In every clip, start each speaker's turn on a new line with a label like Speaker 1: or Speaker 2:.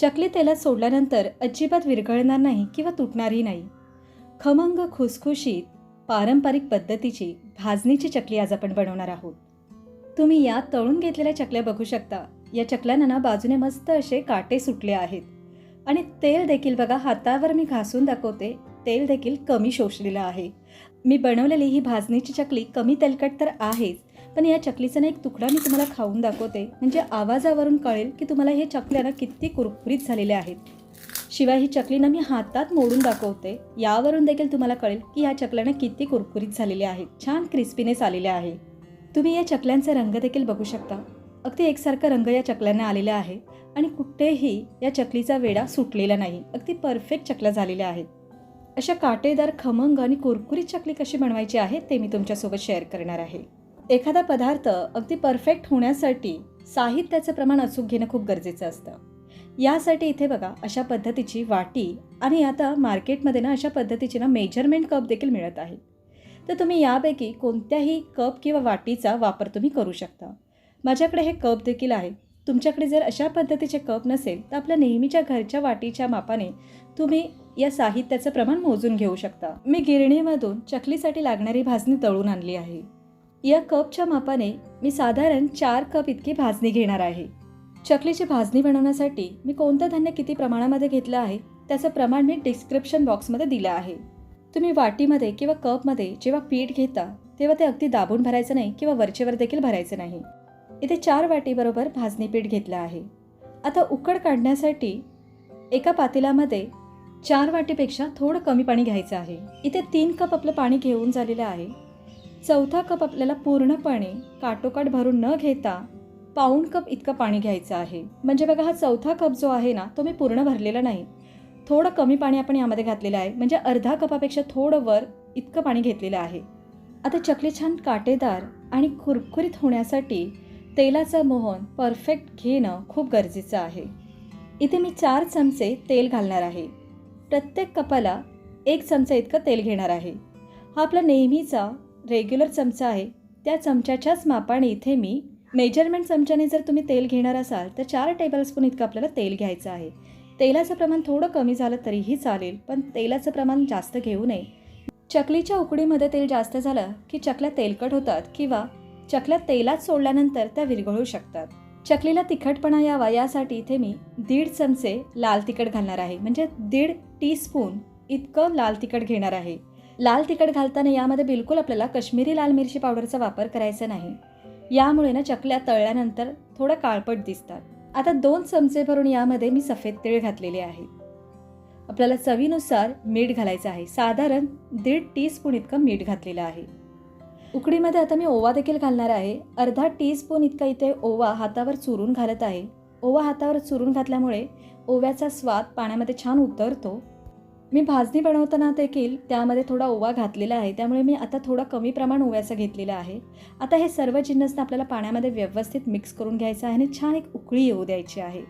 Speaker 1: चकली तेलात सोडल्यानंतर अजिबात विरघळणार नाही किंवा तुटणारही नाही. खमंग खुसखुशीत पारंपरिक पद्धतीची भाजणीची चकली आज आपण बनवणार आहोत. तुम्ही या तळून घेतलेल्या चकल्या बघू शकता. या चकल्यांना ना बाजूने मस्त असे काटे सुटले आहेत. आणि तेल देखील बघा हातावर मी घासून दाखवते तेल देखील कमी शोषलेलं आहे. मी बनवलेली ही भाजणीची चकली कमी तेलकट तर आहेच पण या चकलीचा ना एक तुकडा मी तुम्हाला खाऊन दाखवते. म्हणजे आवाजावरून कळेल की तुम्हाला हे चकल्या ना किती कुरकुरीत झालेल्या आहेत. शिवाय ही चकली ना मी हातात मोडून दाखवते. यावरून देखील तुम्हाला कळेल की या चकल्यानं किती कुरकुरीत झालेल्या आहेत. छान क्रिस्पीनेस आलेल्या आहे. तुम्ही या चकल्यांचा रंग देखील बघू शकता. अगदी एकसारखा रंग या चकल्यांना आलेला आहे आणि कुठेही या चकलीचा वेडा सुटलेला नाही. अगदी परफेक्ट चकल्या झालेल्या आहेत. अशा काटेदार खमंग आणि कुरकुरीत चकली कशी बनवायची आहे ते मी तुमच्यासोबत शेअर करणार आहे. एखादा पदार्थ अगदी परफेक्ट होण्यासाठी साहित्याचं प्रमाण अचूक घेणं खूप गरजेचं असतं. यासाठी इथे बघा अशा पद्धतीची वाटी आणि आता मार्केटमध्ये ना अशा पद्धतीची ना मेजरमेंट कप देखील मिळत आहेत तर तुम्ही यापैकी कोणत्याही कप किंवा वाटीचा वापर तुम्ही करू शकता. माझ्याकडे हे कप देखील आहे. तुमच्याकडे जर अशा पद्धतीचे कप नसेल तर आपल्या नेहमीच्या घरच्या वाटीच्या मापाने तुम्ही या साहित्याचं प्रमाण मोजून घेऊ शकता. मी गिरणीमधून चकलीसाठी लागणारी भाजणी तळून आणली आहे. या कपच्या मापाने मी साधारण चार कप इतकी भाजणी घेणार आहे. चकलीची भाजणी बनवण्यासाठी मी कोणतं धान्य किती प्रमाणामध्ये घेतलं आहे त्याचं प्रमाण मी डिस्क्रिप्शन बॉक्समध्ये दिलं आहे. तुम्ही वाटीमध्ये किंवा कपमध्ये जेव्हा पीठ घेता तेव्हा ते अगदी दाबून भरायचं नाही किंवा वरचेवर देखील भरायचं नाही. इथे चार वाटीबरोबर भाजणी पीठ घेतलं आहे. आता उकड काढण्यासाठी एका पातेल्यामध्ये चार वाटीपेक्षा थोडं कमी पाणी घ्यायचं आहे. इथे तीन कप आपलं पाणी घेऊन झालेलं आहे. चौथा कप आपल्याला पूर्णपणे काटोकाट भरून न घेता पाऊण कप इतकं पाणी घ्यायचं आहे. म्हणजे बघा हा चौथा कप जो आहे ना तो मी पूर्ण भरलेला नाही. थोडं कमी पाणी आपण यामध्ये घातलेलं आहे. म्हणजे अर्धा कपापेक्षा थोडं वर इतकं पाणी घेतलेलं आहे. आता चकली छान काटेदार आणि कुरकुरीत होण्यासाठी तेलाचं मोहन परफेक्ट घेणं खूप गरजेचं आहे. इथे मी चार चमचे तेल घालणार आहे. प्रत्येक कपाला एक चमचा इतकं तेल घेणार आहे. हा आपला नेहमीचा रेग्युलर चमचा आहे त्या चमच्याच्याच मापाने इथे मी मेजरमेंट चमच्याने जर तुम्ही तेल घेणार असाल तर चार टेबलस्पून इतकं आपल्याला तेल घ्यायचं आहे. तेलाचं प्रमाण थोडं कमी झालं तरीही चालेल पण तेलाचं प्रमाण जास्त घेऊ नये. चकलीच्या उकडीमध्ये तेल जास्त झालं की चकल्या तेलकट होतात किंवा चकल्या तेलात सोडल्यानंतर त्या विरघळू शकतात. चकलीला तिखटपणा यावा यासाठी इथे मी दीड चमचे लाल तिखट घालणार आहे. म्हणजे दीड टीस्पून इतकं लाल तिखट घेणार आहे. लाल तिखट घालताना यामध्ये बिलकुल आपल्याला कश्मीरी लाल मिरची पावडरचा वापर करायचा नाही. यामुळे ना चकल्या तळल्यानंतर थोडं काळपट दिसतात. आता दोन चमचे भरून यामध्ये मी सफेद तीळ घातलेले आहे. आपल्याला चवीनुसार मीठ घालायचं आहे. साधारण दीड टीस्पून इतकं मीठ घातलेलं आहे. उकडीमध्ये आता मी ओवा देखील घालणार आहे. अर्धा टीस्पून इतका इथे ओवा हातावर चुरून घालत आहे. ओवा हातावर चुरून घातल्यामुळे ओव्याचा स्वाद पाण्यामध्ये छान उतरतो. मी भाजणी बनवताना देखील त्यामध्ये थोडा ओवा घातलेला आहे. त्यामुळे मी आता थोडा कमी प्रमाण ओव्याचं घेतलेलं आहे. आता हे सर्व जिन्नस आपल्याला पाण्यामध्ये व्यवस्थित मिक्स करून घ्यायचं आहे आणि छान एक उकळी येऊ द्यायची आहे.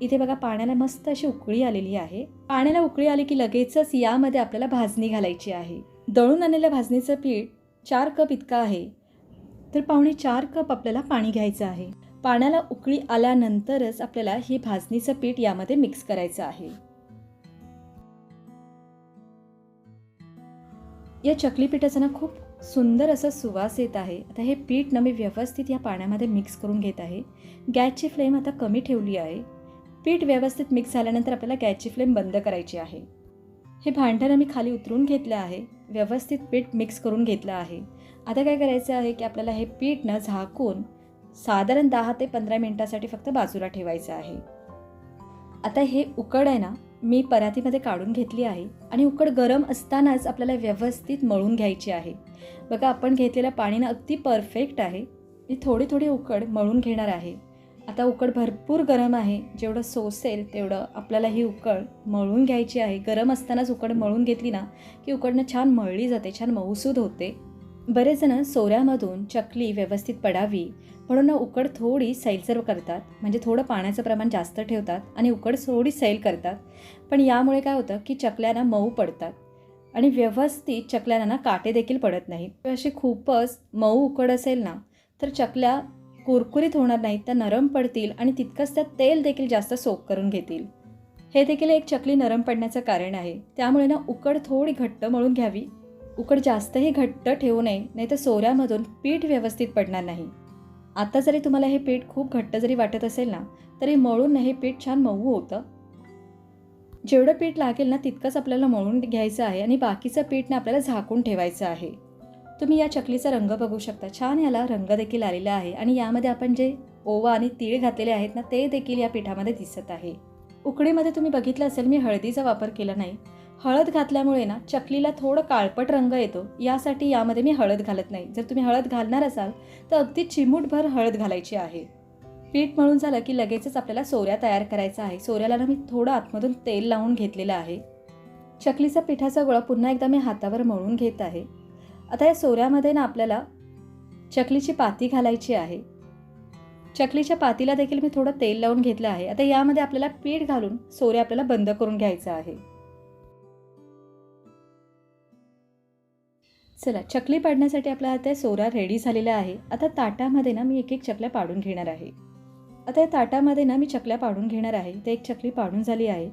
Speaker 1: इथे बघा पाण्याला मस्त अशी उकळी आलेली आहे. पाण्याला उकळी आली की लगेचच यामध्ये आपल्याला भाजणी घालायची आहे. दळून आणलेल्या भाजणीचं पीठ चार कप इतकं आहे. तर पावणे चार कप आपल्याला पाणी घ्यायचं आहे. पाण्याला उकळी आल्यानंतरच आपल्याला हे भाजणीचं पीठ यामध्ये मिक्स करायचं आहे. या चकली पिठाचा ना खूप सुंदर असा सुवास येत आहे. आता हे पीठ ना मी व्यवस्थित या पाण्यामध्ये मिक्स करून घेत आहे. गॅसची फ्लेम आता कमी ठेवली आहे. पीठ व्यवस्थित मिक्स झाल्यानंतर आपल्याला गॅसची फ्लेम बंद करायची आहे. हे भांडण मी खाली उतरून घेतलं आहे. व्यवस्थित पीठ मिक्स करून घेतलं आहे. आता काय करायचं आहे की आपल्याला हे पीठ न झाकून साधारण दहा ते पंधरा मिनटासाठी फक्त बाजूला ठेवायचं आहे. आता हे उकड आहे ना मी परातीमध्ये काढून घेतली आहे आणि उकड गरम असतानाच आपल्याला व्यवस्थित मळून घ्यायची आहे. बघा आपण घेतलेलं पाणीनं अगदी परफेक्ट आहे. मी थोडी थोडी उकड मळून घेणार आहे. आता उकड भरपूर गरम आहे. जेवढं सोसेल तेवढं आपल्याला ही उकड मळून घ्यायची आहे. गरम असतानाच उकड मळून घेतली ना की उकडनं छान मळली जाते छान मऊसूद होते. बरेच जण सोऱ्यामधून चकली व्यवस्थित पडावी म्हणून उकड थोडी सैलसर करतात. म्हणजे थोडं पाण्याचं प्रमाण जास्त ठेवतात आणि उकड थोडी सैल करतात. पण यामुळे काय होतं की चकल्यांना मऊ पडतात. आणि व्यवस्थित चकल्यांना ना काटे देखील पडत नाहीत. अशी खूपच मऊ उकड असेल ना तर चकल्या कुरकुरीत होणार नाहीत त्या नरम पडतील आणि तितकंच त्यात तेल देखील जास्त सोक करून घेतील. हे देखील एक चकली नरम पडण्याचं कारण आहे. त्यामुळे ना उकड थोडी घट्ट मळून घ्यावी. उकड जास्तही घट्ट ठेवू नये नाही तर सोऱ्यामधून पीठ व्यवस्थित पडणार नाही. आता जरी तुम्हाला हे पीठ खूप घट्ट जरी वाटत असेल ना तरी मळून हे पीठ छान मऊ होतं. जेवढं पीठ लागेल ना तितकंच आपल्याला मळून घ्यायचं आहे आणि बाकीचं पीठ ना आपल्याला झाकून ठेवायचं आहे. तुम्ही या चकलीचा रंग बघू शकता. छान याला रंग देखील आलेला आहे आणि यामध्ये आपण जे ओवा आणि तीळ घातलेले आहेत ना ते देखील या पिठामध्ये दिसत आहे. उकडीमध्ये तुम्ही बघितलं असेल मी हळदीचा वापर केला नाही. हळद घातल्यामुळे ना चकलीला थोडं काळपट रंग येतो. यासाठी यामध्ये मी हळद घालत नाही. जर तुम्ही हळद घालणार असाल तर अगदी चिमूटभर हळद घालायची आहे. पीठ मळून झालं की लगेचच आपल्याला सोऱ्या तयार करायचा आहे. सोऱ्याला ना मी थोडं आतमधून तेल लावून घेतलेलं आहे. चकलीचा पिठाचा गोळा पुन्हा एकदा मी हातावर मळून घेत आहे. आता या सोऱ्यामध्ये ना आपल्याला चकलीची पाती घालायची आहे. चकलीच्या पातीला देखील मी थोडं तेल लावून घेतलं आहे. आता यामध्ये आपल्याला पीठ घालून सोऱ्या आपल्याला बंद करून घ्यायचं आहे. चला चकली पाडण्यासाठी आपला आता सोरा रेडी झालेला आहे. आता ताटामध्ये ना मी एक एक चकल्या पाडून घेणार आहे. आता या ताटामध्ये ना मी चकल्या पाडून घेणार आहे. ते एक चकली पाडून झाली आहे.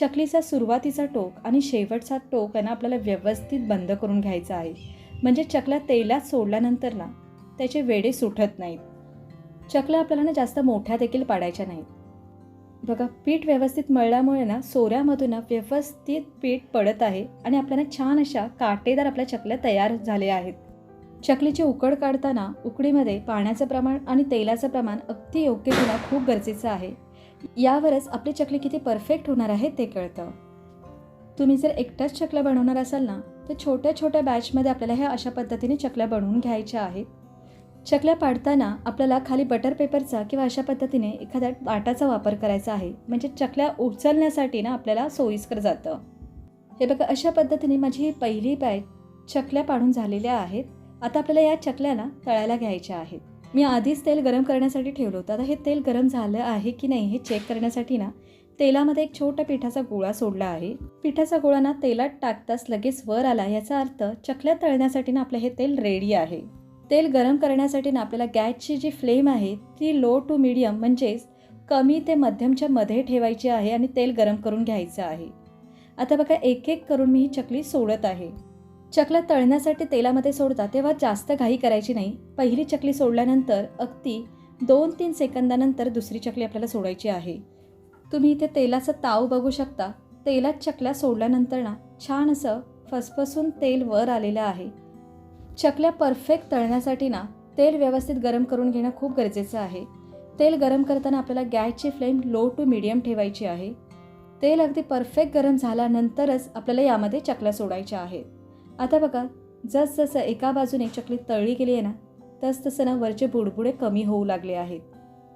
Speaker 1: चकलीचा सुरुवातीचा टोक आणि शेवटचा टोक आहे ना आपल्याला व्यवस्थित बंद करून घ्यायचा आहे. म्हणजे चकल्या तेलात सोडल्यानंतर ना त्याचे वेडे सुटत नाहीत. चकल्या आपल्याला ना जास्त मोठ्या देखील पाडायच्या नाहीत. बघा पीठ व्यवस्थित मळल्यामुळे ना सोऱ्यामधून ना व्यवस्थित पीठ पडत आहे आणि आपल्याला छान अशा काटेदार आपल्या चकल्या तयार झाल्या आहेत. चकलीची उकड काढताना उकडीमध्ये पाण्याचं प्रमाण आणि तेलाचं प्रमाण अगदी योग्य होणं खूप गरजेचं आहे. यावरच आपली चकली किती परफेक्ट होणार आहे ते कळतं. तुम्ही जर एकटाच चकल्या बनवणार असाल ना तर छोट्या छोट्या बॅचमध्ये आपल्याला ह्या अशा पद्धतीने चकल्या बनवून घ्यायच्या आहेत. चकल्या पाडताना आपल्याला खाली बटर पेपरचा किंवा अशा पद्धतीने एखाद्या ताटाचा वापर करायचा आहे. म्हणजे चकल्या उचलण्यासाठी ना आपल्याला सोयीस्कर जातं. हे बघा अशा पद्धतीने माझी ही पहिली बॅच चकल्या पाडून झालेल्या आहेत. आता आपल्याला या चकल्या ना तळायला घ्यायच्या आहेत. मी आधीच तेल गरम करण्यासाठी ठेवलं होतं. आता हे तेल गरम झालं आहे की नाही हे चेक करण्यासाठी ना तेलामध्ये एक छोटा पिठाचा गोळा सोडला आहे. पिठाचा गोळा ना तेलात टाकताच लगेच वर आला. याचा अर्थ चकल्या तळण्यासाठी ना आपलं हे तेल रेडी आहे. तेल गरम करण्यासाठी ना आपल्याला गॅसची जी फ्लेम आहे ती लो टू मिडियम म्हणजेच कमी ते मध्यमच्या मध्ये ठेवायची आहे आणि तेल गरम करून घ्यायचं आहे. आता बघा एक एक करून मी ही चकली सोडत आहे. चकला तळण्यासाठी तेलामध्ये सोडता तेव्हा जास्त घाई करायची नाही. पहिली चकली सोडल्यानंतर अगदी दोन तीन सेकंदानंतर दुसरी चकली आपल्याला सोडायची आहे. तुम्ही इथे तेलाचा ताव बघू शकता. तेलात चकल्या सोडल्यानंतर ना छान असं फसफसून तेल वर आलेलं आहे. चकल्या परफेक्ट तळण्यासाठी ना तेल व्यवस्थित गरम करून घेणं खूप गरजेचं आहे. तेल गरम करताना आपल्याला गॅसची फ्लेम लो टू मिडियम ठेवायची आहे. तेल अगदी परफेक्ट गरम झाल्यानंतरच आपल्याला यामध्ये चकल्या सोडायच्या आहेत. आता बघा जसजसं एका बाजूने चकली तळली गेली आहे ना तसतसं ना वरचे बुडबुडे कमी होऊ लागले आहेत.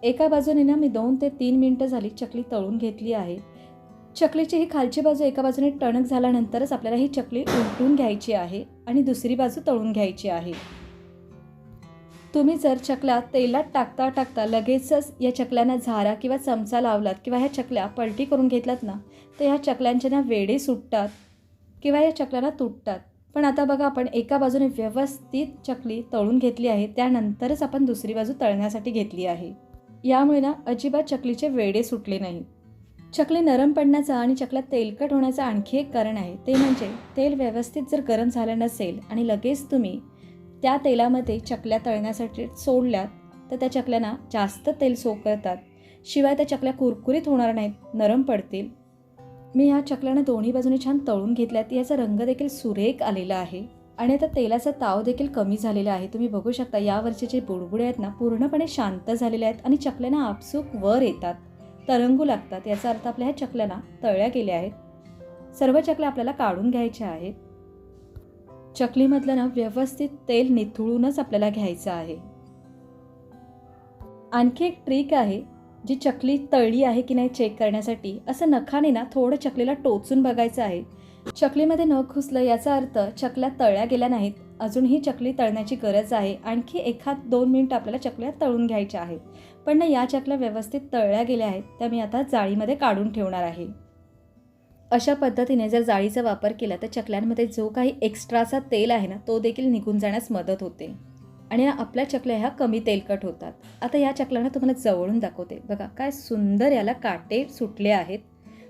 Speaker 1: एका बाजूने ना मी दोन ते तीन मिनटं झाली चकली तळून घेतली आहे. चकलीची ही खालची बाजू एका बाजूने टणक झाल्यानंतरच आपल्याला ही चकली उलटून घ्यायची आहे आणि दुसरी बाजू तळून घ्यायची आहे. तुम्ही जर चकल्या तेलात टाकता टाकता लगेचच या चकल्यांना झारा किंवा चमचा लावलात किंवा ह्या चकल्या पलटी करून घेतलात ना तर ह्या चकल्यांच्या ना वेडे सुटतात किंवा या चकल्यांना तुटतात. पण आता बघा आपण एका बाजूने व्यवस्थित चकली तळून घेतली आहे त्यानंतरच आपण दुसरी बाजू तळण्यासाठी घेतली आहे. यामुळे ना अजिबात चकलीचे वेडे सुटले नाहीत चकली नरम पडण्याचं आणि चकल्या तेलकट होण्याचं आणखी एक कारण आहे. ते म्हणजे तेल व्यवस्थित जर गरम झालं नसेल आणि लगेच तुम्ही त्या तेलामध्ये चकल्या तळण्यासाठी सोडल्यात तर त्या चकल्यांना जास्त तेल सोकळतात. शिवाय त्या चकल्या कुरकुरीत होणार नाहीत नरम पडतील. मी ह्या चकल्यानं दोन्ही बाजूने छान तळून घेतल्यात. याचा रंग देखील सुरेख आलेला आहे आणि आता तेलाचा ताव देखील कमी झालेला आहे. तुम्ही बघू शकता यावरचे जे बुडबुडे आहेत ना पूर्णपणे शांत झालेले आहेत आणि चकल्यांना आपसूक वर येतात. तरंगू लागतात. याचा अर्थ आपल्या ह्या चकल्या ना तळल्या गेल्या आहेत. सर्व चकल्या आपल्याला काढून घ्यायच्या आहेत. चकलीमधलं ना व्यवस्थित तेल निथळूनच आपल्याला घ्यायचं आहे. आणखी एक ट्रिक आहे जी चकली तळली आहे की नाही चेक करण्यासाठी असं नखाने ना थोडं चकलीला टोचून बघायचं आहे. चकलीमध्ये नख घुसलं याचा अर्थ चकल्या तळल्या गेल्या नाहीत. अजूनही चकली तळण्याची गरज आहे. आणखी एखाद दोन मिनिट आपल्याला चकल्या तळून घ्यायच्या आहेत. पण ना या चकल्या व्यवस्थित तळल्या गेल्या आहेत त्या मी आता जाळीमध्ये काढून ठेवणार आहे. अशा पद्धतीने जर जाळीचा वापर केला तर चकल्यांमध्ये जो काही एक्स्ट्राचा तेल आहे ना तो देखील निघून जाण्यास मदत होते. आणि आपल्या चकल्या ह्या कमी तेलकट होतात. आता या चकल्यांना तुम्हाला जवळून दाखवते. बघा काय सुंदर याला काटे सुटले आहेत.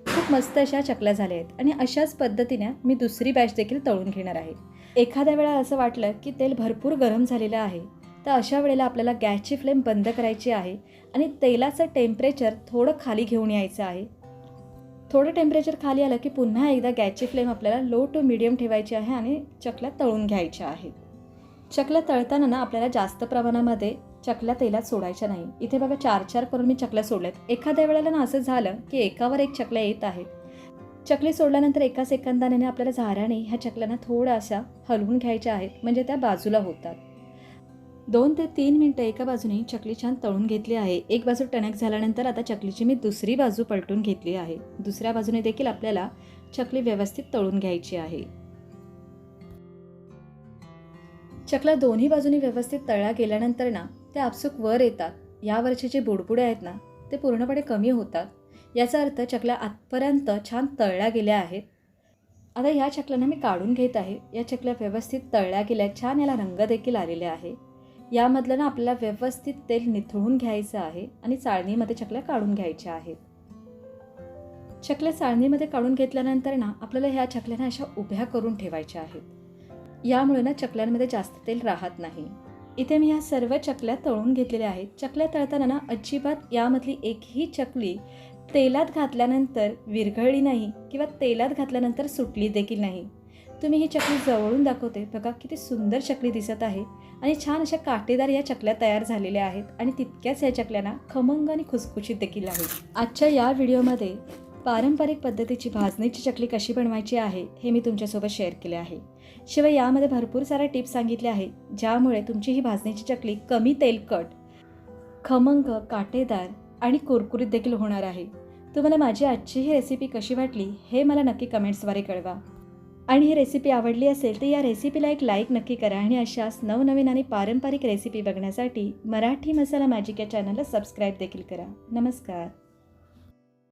Speaker 1: खूप मस्त अशा चकल्या झाल्या आहेत. आणि अशाच पद्धतीने मी दुसरी बॅच देखील तळून घेणार आहे. एखाद्या वेळा असं वाटलं की तेल भरपूर गरम झालेलं आहे तर अशा वेळेला आपल्याला गॅसची फ्लेम बंद करायची आहे आणि तेलाचं टेम्परेचर थोडं खाली घेऊन यायचं आहे. थोडं टेम्परेचर खाली आलं की पुन्हा एकदा गॅसची फ्लेम आपल्याला लो टू मिडियम ठेवायची आहे आणि चकल्या तळून घ्यायच्या आहेत चकल्या तळताना ना आपल्याला जास्त प्रमाणामध्ये चकल्या तेलात सोडायच्या नाही. इथे बघा चार चार करून मी चकल्या सोडल्यात. एखाद्या वेळेला ना असं झालं की एकावर एक चकल्या येत आहेत. चकली सोडल्यानंतर एका सेकंदाने आपल्याला झाऱ्याने ह्या चकल्यांना थोड्याशा हलवून घ्यायच्या आहेत म्हणजे त्या बाजूला होतात. दोन ते तीन मिनटं एका बाजूने चकली छान तळून घेतली आहे. एक बाजू टणक झाल्यानंतर आता चकलीची मी दुसरी बाजू पलटून घेतली आहे. दुसऱ्या बाजूने देखील आपल्याला चकली व्यवस्थित तळून घ्यायची आहे. चकला दोन्ही बाजूनी व्यवस्थित तळल्या गेल्यानंतर ना ते आपसूक वर येतात. यावरचे जे बुडबुडे आहेत ना ते पूर्णपणे कमी होतात. याचा अर्थ चकल्या आतपर्यंत छान तळल्या गेल्या आहेत. आता ह्या चकल्यांना मी काढून घेत आहे. या चकल्या व्यवस्थित तळल्या गेल्या छान याला रंग देखील आलेले आहे. यामधलं ना आपल्याला व्यवस्थित तेल निथळून घ्यायचं आहे आणि चाळणीमध्ये चकल्या काढून घ्यायच्या आहेत. चकल्या चाळणीमध्ये काढून घेतल्यानंतर ना आपल्याला ह्या चकल्यांना अशा उभ्या करून ठेवायच्या आहेत. यामुळे ना चकल्यांमध्ये जास्त तेल राहत नाही. इथे मी ह्या सर्व चकल्या तळून घेतलेल्या आहेत. चकल्या तळताना ना अजिबात यामधली एकही चकली तेलात घातल्यानंतर विरघळली नाही किंवा तेलात घातल्यानंतर सुटली देखील नाही. तुम्ही ही चकली जवळून दाखवते. बघा किती सुंदर चकली दिसत आहे आणि छान अशा काटेदार या चकल्या तयार झालेल्या आहेत आणि तितक्याच या चकल्यांना खमंग आणि खुसखुशीत देखील आहेत. आजच्या या व्हिडिओमध्ये पारंपरिक पद्धतीची भाजणीची चकली कशी बनवायची आहे हे मी तुमच्यासोबत शेअर केले आहे. शिवाय यामध्ये भरपूर साऱ्या टिप्स सांगितल्या आहेत ज्यामुळे तुमची ही भाजणीची चकली कमी तेलकट खमंग काटेदार आणि कुरकुरीत देखील होणार आहे. तुम्हाला माझी आजची ही रेसिपी कशी वाटली हे मला नक्की कमेंट्सद्वारे कळवा. आणि ही रेसिपी आवडली असेल तर या रेसिपीला एक लाईक नक्की करा आणि अशाच नवनवीन आणि पारंपरिक रेसिपी बघण्यासाठी मराठी मसाला मॅजिक या चॅनलला सबस्क्राईब देखील करा. नमस्कार.